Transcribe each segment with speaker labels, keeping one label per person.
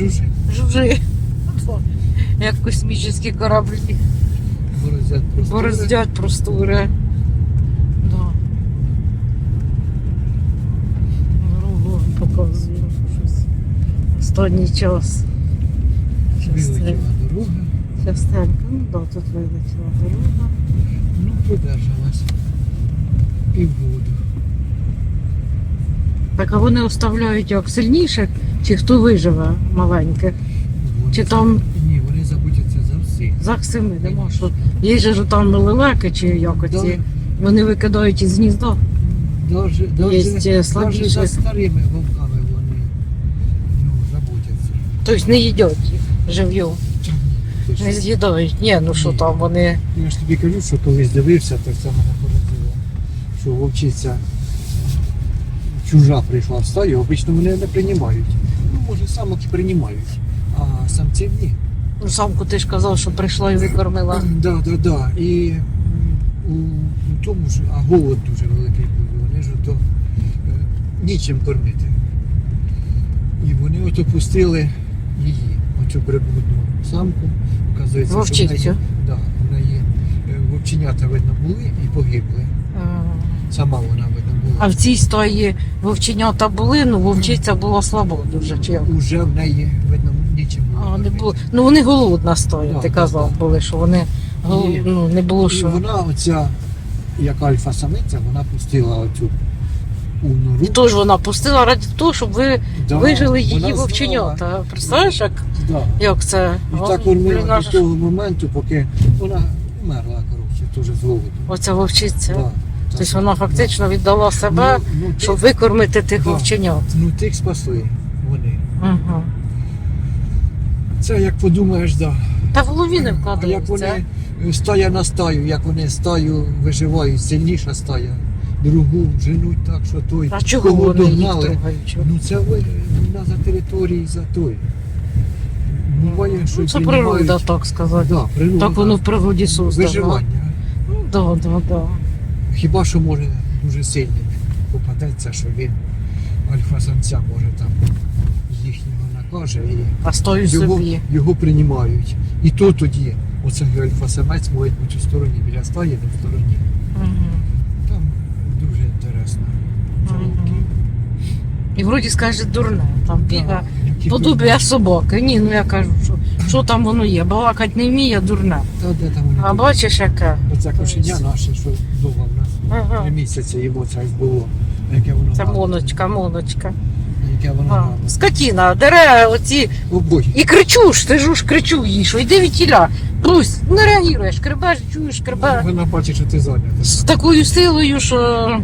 Speaker 1: Жужи.
Speaker 2: Жужи. Як космічні кораблі.
Speaker 1: Бороздять просто.
Speaker 2: Бороздять простори. Да. Дорогу вам щось. Останній час.
Speaker 1: Вилетіла дорога.
Speaker 2: Частенько. Ну да, тут вилетіла дорога.
Speaker 1: Ну, продержалась. Півгоду.
Speaker 2: Так а вони оставляють як сильніших, чи хто виживе маленьких?
Speaker 1: Вони
Speaker 2: Чи там-
Speaker 1: Ні, вони забудяться за всіх.
Speaker 2: За всіми нема що. Є ж там лелеки чи як оці. Вони викидають із гнізда.
Speaker 1: Даже, даже, даже за старими вовками вони ну, забудяться.
Speaker 2: Тобто не їдять їх жив'ю. Не з'їдають. Ні, ну що там вони.
Speaker 1: Я ж тобі кажу, що колись дивився, так мене поразило, що вовчиця чужа прийшла в стаю, обично вони не приймають. Ну, може, самок і приймають, а самців ні.
Speaker 2: Ну, самку ти ж казав, що прийшла і викормила.
Speaker 1: Да, да, да. І у, у тому ж, а голод дуже великий був. Вони ж ото е, нічим кормити. І вони ото пустили її, оцю приблудну самку. Оказується, що в
Speaker 2: Вовчицю?
Speaker 1: неї, да, в неї е, вовченята видно були і погибли.
Speaker 2: Е,
Speaker 1: Сама вона видно
Speaker 2: А в цій стаї вовченята були, ну вовчиця була слабо дуже. Чи як?
Speaker 1: Уже в неї видно нічим.
Speaker 2: А, не було. Ну вони голодна стоя, ти
Speaker 1: да,
Speaker 2: казав,
Speaker 1: да.
Speaker 2: були, що вони гол- ну, не було
Speaker 1: І
Speaker 2: що.
Speaker 1: вона оця, як альфа-самиця, вона пустила оцю у нору.
Speaker 2: І то ж вона пустила раді того, щоб ви
Speaker 1: Да,
Speaker 2: вижили її
Speaker 1: вона
Speaker 2: вовченята. Представляєш, як,
Speaker 1: знала,
Speaker 2: як це?
Speaker 1: Да. І
Speaker 2: О,
Speaker 1: так
Speaker 2: блін,
Speaker 1: до
Speaker 2: аж-
Speaker 1: того моменту, поки вона вмерла, коротше, теж з голоду.
Speaker 2: Оця вовчиця.
Speaker 1: Да,
Speaker 2: Тобто вона фактично віддала себе,
Speaker 1: ну, ну,
Speaker 2: щоб викормити тих
Speaker 1: Да.
Speaker 2: вовченят.
Speaker 1: ну тих спасли вони.
Speaker 2: Угу.
Speaker 1: Це як подумаєш, да.
Speaker 2: Та в голові не
Speaker 1: А як вони е, стая на стаю, як вони стаю виживають, сильніша стая. Другу женуть так, що той.
Speaker 2: А чого
Speaker 1: кого
Speaker 2: вони
Speaker 1: догнали. Ну це війна за території за той. Буває, що
Speaker 2: Ну, це природа, так сказати.
Speaker 1: Да, природа.
Speaker 2: Так воно в природі создано.
Speaker 1: Виживання.
Speaker 2: Ну, да, да, да.
Speaker 1: Хіба що може дуже сильний попадеться, що він альфа-самця може там їхнього накаже і
Speaker 2: А стою
Speaker 1: його,
Speaker 2: собі.
Speaker 1: його приймають. І то тоді оцей альфа-самець може бути у стороні біля стаї, не в стороні.
Speaker 2: Мгм.
Speaker 1: Там дуже інтересно.
Speaker 2: І вроді скаже дурне, там біга.
Speaker 1: Які
Speaker 2: Подобія собаки. Ні, ну я кажу, що, що там воно є. Балакать не вміє, дурне.
Speaker 1: Та де там вони
Speaker 2: А бачиш, яке?
Speaker 1: Оце кошеня наше, що вдома в нас.
Speaker 2: Ага.
Speaker 1: Три місяці йому це було. Яке воно
Speaker 2: Це
Speaker 1: гарне.
Speaker 2: моночка, моночка.
Speaker 1: Яке воно гарне.
Speaker 2: скотіна, дере оці. І кричу ж, ти ж кричу їй, що йди від тіля. Прусь, не реагуєш, крибеш, чуєш, крибе.
Speaker 1: Вона бачить, що ти зайнята.
Speaker 2: З такою силою, що,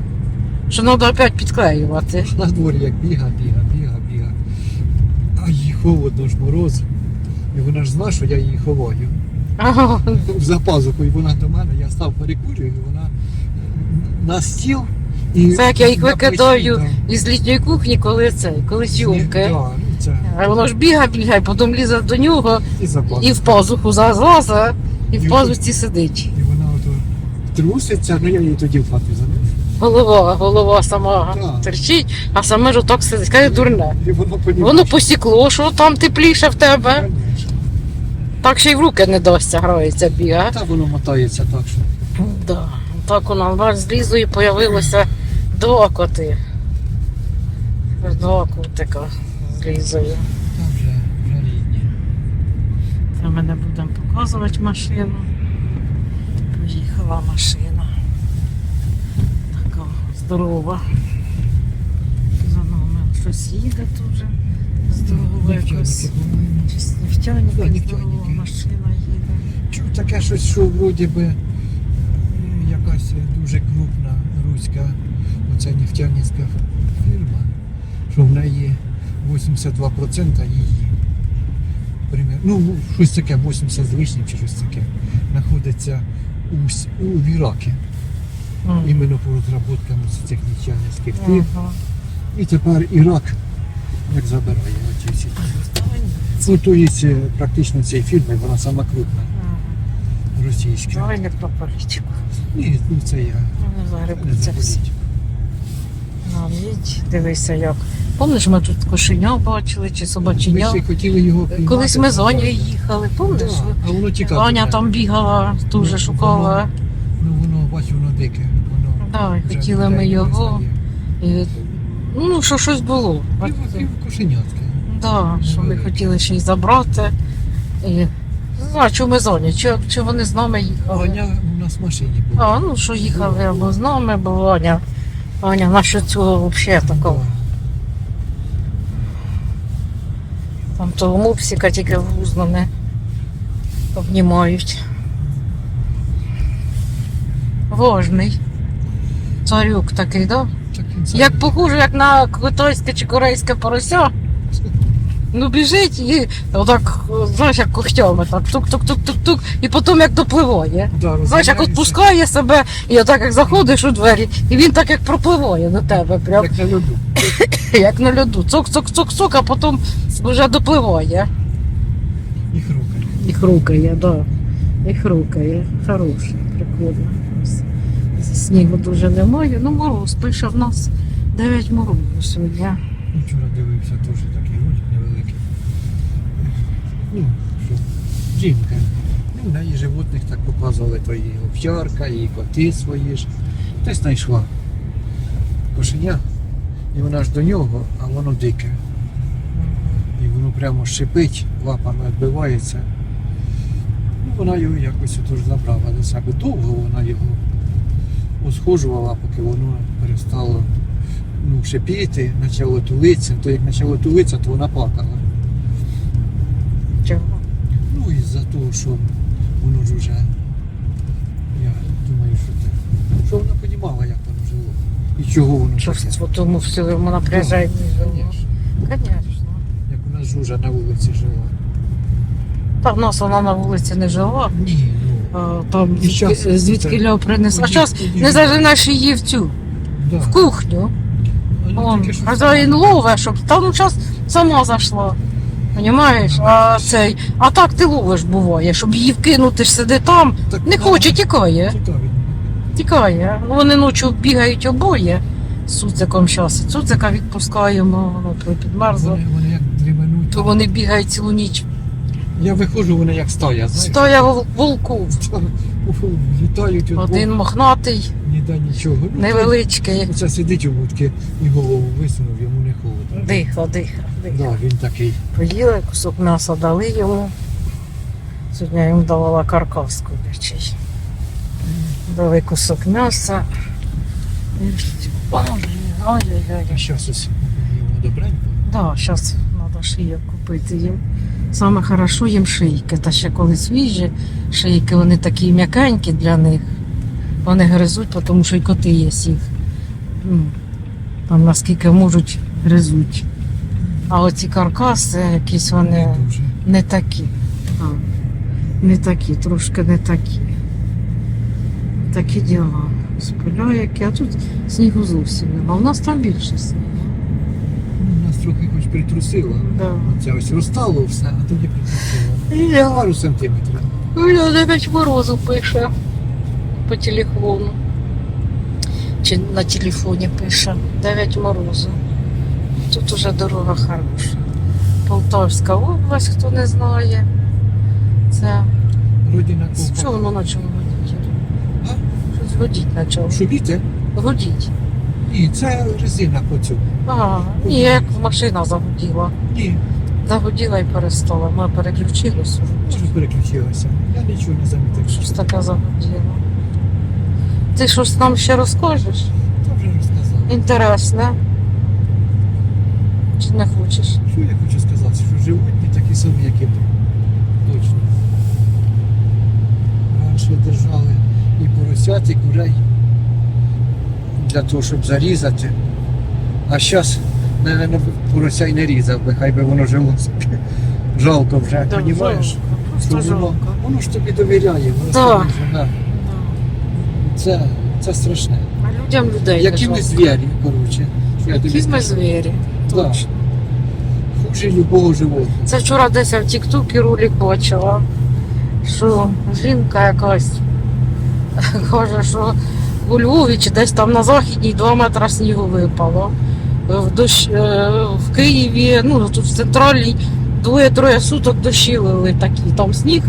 Speaker 2: що треба опять підклеювати.
Speaker 1: На дворі як біга, біга, біга, біга. А їй холодно ж мороз. І вона ж знає, що я її ховаю.
Speaker 2: Ага.
Speaker 1: За пазухою вона до мене, я став перекурюю, і вона на стіл. І
Speaker 2: Це як я їх викидаю із літньої кухні, коли це, коли зйомки.
Speaker 1: Да, ну це,
Speaker 2: А воно ж бігає, бігає, потім лізе до нього
Speaker 1: і за
Speaker 2: і в пазуху залазить, і в
Speaker 1: І
Speaker 2: пазухці сидить.
Speaker 1: І вона ото труситься, ну я її тоді в хату занесу.
Speaker 2: Голова, голова сама
Speaker 1: Так.
Speaker 2: терчить, а саме ж отак сидить, каже дурне.
Speaker 1: І воно.
Speaker 2: Воно посікло, що там тепліше в тебе. Так ще й в руки не дасться, грається, бігає.
Speaker 1: Та воно мотається так, що.
Speaker 2: Да. Так нас бач, з Лізою появилося два коти. Два котика з Лізою.
Speaker 1: Там вже, вже рідні.
Speaker 2: Це ми не будемо показувати машину. Поїхала машина. Така здорова. За нами щось їде Здорово якось.
Speaker 1: Нефтяники, по-моєму.
Speaker 2: Якась Нефтяник,
Speaker 1: Да, нефтяники.
Speaker 2: здорова машина їде.
Speaker 1: Чув таке щось, що вроді би е, якась дуже крупна руська, оця нефтяницька фірма, що в неї 82% її. Ну, щось таке, 80 з лишнім чи щось таке, знаходиться у, у Іракі, іменно по розробкам з цих нефтяницьких фірм. І тепер Ірак як забирає оці всі. Ну, то є е, практично цієї фірми, вона сама крупна, російська.
Speaker 2: Давай не про політику.
Speaker 1: Ні, ну це я
Speaker 2: Ну, Не загребуться
Speaker 1: за
Speaker 2: всі.
Speaker 1: політику.
Speaker 2: Ну, їдь, дивися, як Помниш, ми тут кошеня бачили чи
Speaker 1: Ми
Speaker 2: собаченя?
Speaker 1: ще хотіли його піймати.
Speaker 2: Колись ми з Онею їхали,
Speaker 1: Да, а воно тікало.
Speaker 2: Аня там бігала, дуже
Speaker 1: Ну,
Speaker 2: шукала.
Speaker 1: Ну воно, бачу, воно дике. Воно
Speaker 2: Да,
Speaker 1: вже
Speaker 2: хотіли ми
Speaker 1: людей не
Speaker 2: його.
Speaker 1: визнає.
Speaker 2: І, ну, що щось було.
Speaker 1: Пів- пів кошенятки.
Speaker 2: Да, що ми хотіли ще й забрати. І, не знаю, чи ми з Оні, чи, чи вони з нами їхали.
Speaker 1: Аня у нас в машині була.
Speaker 2: А, ну що їхали або з нами, бо Аня. Аня наша цього взагалі такого. Там того мупсика тільки вузнами обнімають. Вожний. Царюк такий.
Speaker 1: Так сам-
Speaker 2: Як похоже, як на китайське чи корейське порося. Ну біжить і отак, знаєш, як когтями, так тук-тук-тук-тук-тук, і потім як допливає.
Speaker 1: Да,
Speaker 2: Знаєш, як відпускає себе, і отак як заходиш у двері, і він так як пропливає до тебе, прям
Speaker 1: Як на льоду.
Speaker 2: як на льоду. Цок-цок-цок-цок, а потім вже допливає.
Speaker 1: І хрукає.
Speaker 2: І хрукає, да. І хрукає. Хороше, прикольно. Снігу дуже немає. Ну, мороз пише в нас 9 морозу сьогодні.
Speaker 1: Вчора дивився теж такий ось невеликий. Ну, що, жінка. Ну, на її животних так показували, то і овчарка, і коти свої ж. Десь знайшла кошеня, і вона ж до нього, а воно дике. І воно прямо шипить, лапами відбивається. Ну, вона його якось отож забрала до себе. Довго вона його усхожувала, поки воно перестало ну, шипіти, почало тулитися. То як почало тулитися, то вона плакала.
Speaker 2: Чого?
Speaker 1: Ну і за того, що воно ж уже, я думаю, що це. Що вона розуміла, як воно жило. І чого воно
Speaker 2: Що
Speaker 1: таке.
Speaker 2: в тому всьому напряженні жило.
Speaker 1: Звісно.
Speaker 2: Звісно.
Speaker 1: Як у нас жужа на вулиці жила.
Speaker 2: Та в нас вона на вулиці не жила.
Speaker 1: Ні, ну.
Speaker 2: А Там
Speaker 1: І
Speaker 2: звідки, звідки Льо принесла. А зараз не
Speaker 1: ж-
Speaker 2: її в цю,
Speaker 1: да.
Speaker 2: в кухню.
Speaker 1: Ну,
Speaker 2: Он,
Speaker 1: тільки що
Speaker 2: хазяїн
Speaker 1: саме.
Speaker 2: лове, щоб та ну час сама зайшла. Понімаєш? А цей, а так ти ловиш буває, щоб її вкинути ж сиди там.
Speaker 1: Так,
Speaker 2: Не
Speaker 1: да,
Speaker 2: хоче, тікає.
Speaker 1: Цікаві.
Speaker 2: Тікає. Ну вони ночі бігають обоє з цуциком зараз. Цуцика відпускаємо, воно підмерзло.
Speaker 1: Вони, вони як дременуть.
Speaker 2: То вони бігають цілу ніч.
Speaker 1: Я виходжу, вони як знаєш.
Speaker 2: Стоя вол- волку.
Speaker 1: Уфу, Літають от
Speaker 2: Один мохнатий,
Speaker 1: ніде нічого. Ну,
Speaker 2: невеличкий.
Speaker 1: Оце сидить у будки і голову висунув, йому не холодно.
Speaker 2: Диха, диха, диха.
Speaker 1: Да, він такий.
Speaker 2: Поїли, кусок м'яса дали йому. Сьогодні я їм давала каркас курячий. Дали кусок м'яса. Ой, Ой-ой-ой.
Speaker 1: А зараз ось йому добренько.
Speaker 2: Да, зараз треба шийок купити їм. Саме хорошо їм шийки. Та ще коли свіжі шийки, вони такі м'якенькі для них. Вони гризуть, тому що й коти є їх. Ну, Там наскільки можуть гризуть. А оці каркаси якісь вони
Speaker 1: Не
Speaker 2: такі. А, не такі, трошки не такі. Такі діла. Спиляєки, а тут снігу зовсім нема. У нас там більше снігу.
Speaker 1: Ну, трохи хоч притрусило.
Speaker 2: Да.
Speaker 1: Оце ось розстало все, а тоді притрусило.
Speaker 2: Я
Speaker 1: Пару сантиметрів.
Speaker 2: Оля 9 морозу пише по телефону. Чи на телефоні пише 9 морозу. Тут уже дорога хороша. Полтавська область, хто не знає. Це
Speaker 1: Родина
Speaker 2: що
Speaker 1: ковпака.
Speaker 2: воно почало водіти?
Speaker 1: А?
Speaker 2: Щось водіть почало.
Speaker 1: Шубіте?
Speaker 2: Водіть.
Speaker 1: Ні, це резина по цьому.
Speaker 2: А, ні, як машина загуділа.
Speaker 1: Ні,
Speaker 2: Загуділа і перестала. Ми переключилися.
Speaker 1: може переключилася. Я нічого не замітив.
Speaker 2: Щось таке загуділо. Ти щось нам ще розкажеш?
Speaker 1: Вже розказав.
Speaker 2: Інтересне. Чи не хочеш?
Speaker 1: Що я хочу сказати? Що животні такі самі, як і ми. Точно. Раніше держали і поросят, і курей для того, щоб зарізати. А зараз, мабуть, порося й не різав би, хай би воно жило. Жалко вже,
Speaker 2: Да,
Speaker 1: розумієш?
Speaker 2: жалко.
Speaker 1: Воно ж тобі довіряє, воно
Speaker 2: Да.
Speaker 1: тобі ж, да. Це, це страшне.
Speaker 2: А людям людей.
Speaker 1: Які ми звірі, коротше. що я тобі
Speaker 2: Які ми звірі.
Speaker 1: Да.
Speaker 2: Точно.
Speaker 1: Хуже любого животного.
Speaker 2: Це вчора десь я в Тіктокі ролик бачила, що жінка якась каже, що у Львові чи десь там на західній 2 метри снігу випало. в, дощ, е, в Києві, ну тут в центральній двоє-троє суток дощі лили такі. Там сніг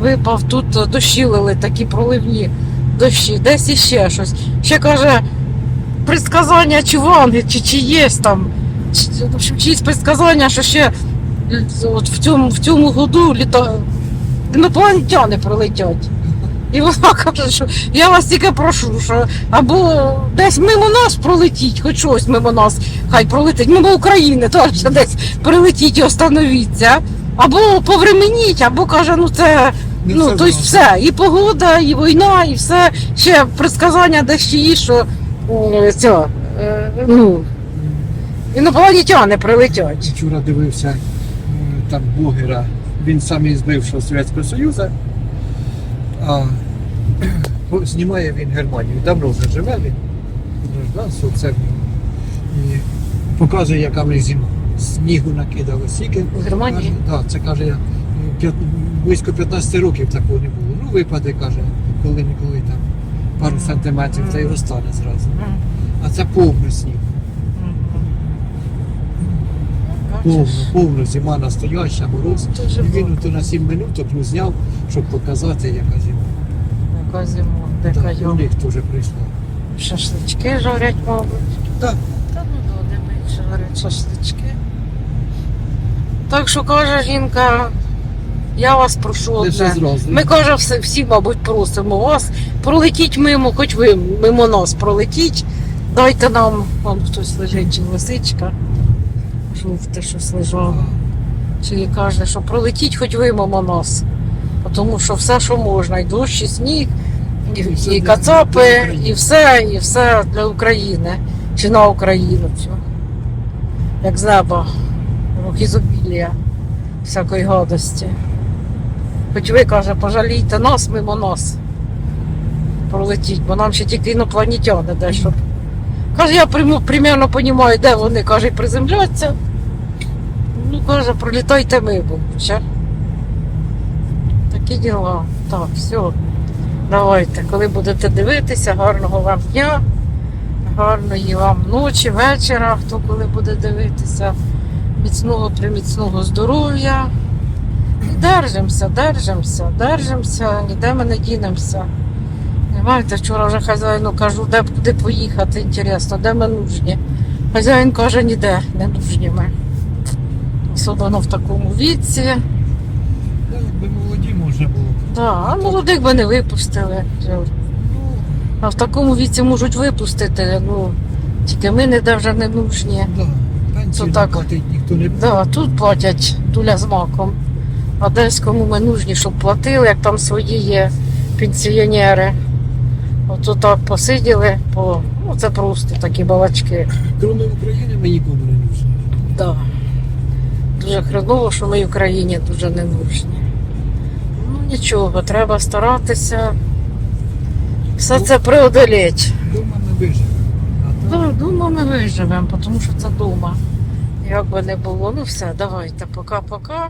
Speaker 2: випав, тут дощі лили, такі проливні дощі, десь іще щось. Ще каже, предсказання чи ванги, чи, чи є там, чи, в общем, чиїсь предсказання, що ще е, от в цьому, в цьому году літа... інопланетяни прилетять. І вона каже, що я вас тільки прошу, що або десь мимо нас пролетіть, хоч щось мимо нас, хай пролетить, мимо України теж десь прилетіть і остановіться. Або повременіть, або каже, ну це
Speaker 1: Не
Speaker 2: ну,
Speaker 1: все
Speaker 2: тобто
Speaker 1: зразу.
Speaker 2: все, і погода, і війна, і все. Ще предсказання дещо є, що е, ця, е, ну, інопланетяни прилетять.
Speaker 1: Вчора дивився е, там блогера, він сам із бившого Совєтського Союзу, а знімає він Германію. Давно вже живе він, гражданство це в. І показує, яка в них зима. Снігу накидало стільки.
Speaker 2: В Германії?
Speaker 1: Каже, да, це каже, близько 15 років такого не було. Ну, випаде, каже, коли-ніколи там пару сантиметрів, та й розтане зразу. А це повний сніг. Повно,
Speaker 2: Бачиш?
Speaker 1: повно, зима настояща, мороз. І він ото на 7 минуток ну, зняв, щоб показати, яка зима.
Speaker 2: Яка зима,
Speaker 1: Так, у них теж прийшло.
Speaker 2: Шашлички жарять, мабуть.
Speaker 1: Так.
Speaker 2: Та ну да, де менше жарять шашлички. Так що каже жінка, я вас прошу
Speaker 1: все
Speaker 2: одне.
Speaker 1: зразу.
Speaker 2: Ми каже, всі, всі, мабуть, просимо вас. Пролетіть мимо, хоч ви мимо нас пролетіть. Дайте нам, вон хтось лежить, чи лисичка. Жовте щось лежало. Чи каже, що пролетіть хоч ви мимо нас. Тому що все, що можна, і дощ, і сніг, і,
Speaker 1: І
Speaker 2: і кацапи, і все, і все для України. Чи на Україну. Все. Як з неба. Ізобілія всякої гадості. Хоч ви, каже, пожалійте нас мимо нас. Пролетіть, бо нам ще тільки інопланетяни дещо. Каже, я примерно розумію, де вони, каже, приземляться. Ну, каже, пролітайте мимо. Ще. Такі діла. Так, все. Давайте, коли будете дивитися, гарного вам дня, гарної вам ночі, вечора, хто коли буде дивитися. Міцного, приміцного здоров'я. І держимося, держимося, держимося, ніде ми не дінемося. Знаєте, вчора вже хазяїну кажу, де куди поїхати, інтересно, де ми нужні. Хазяїн каже, ніде не нужні ми. Особливо в такому віці.
Speaker 1: Якби молоді можна було. б.
Speaker 2: Так, а молодих би не випустили.
Speaker 1: Ну,
Speaker 2: А в такому віці можуть випустити, ну, тільки ми ніде вже не нужні.
Speaker 1: да, пенсію
Speaker 2: так.
Speaker 1: платить ніхто не буде.
Speaker 2: Да, тут платять дуля з маком. А десь кому ми нужні, щоб платили, як там свої є пенсіонери. От так посиділи, по... ну це просто такі балачки.
Speaker 1: Кроме України ми нікому не нужні.
Speaker 2: Да. Дуже хреново, що ми в Україні дуже не нужні. Ну нічого, треба старатися все це преодолеть.
Speaker 1: Дома ми виживемо. А
Speaker 2: дома ми виживемо, тому що це дома. Як би не було, ну все, давайте, пока-пока.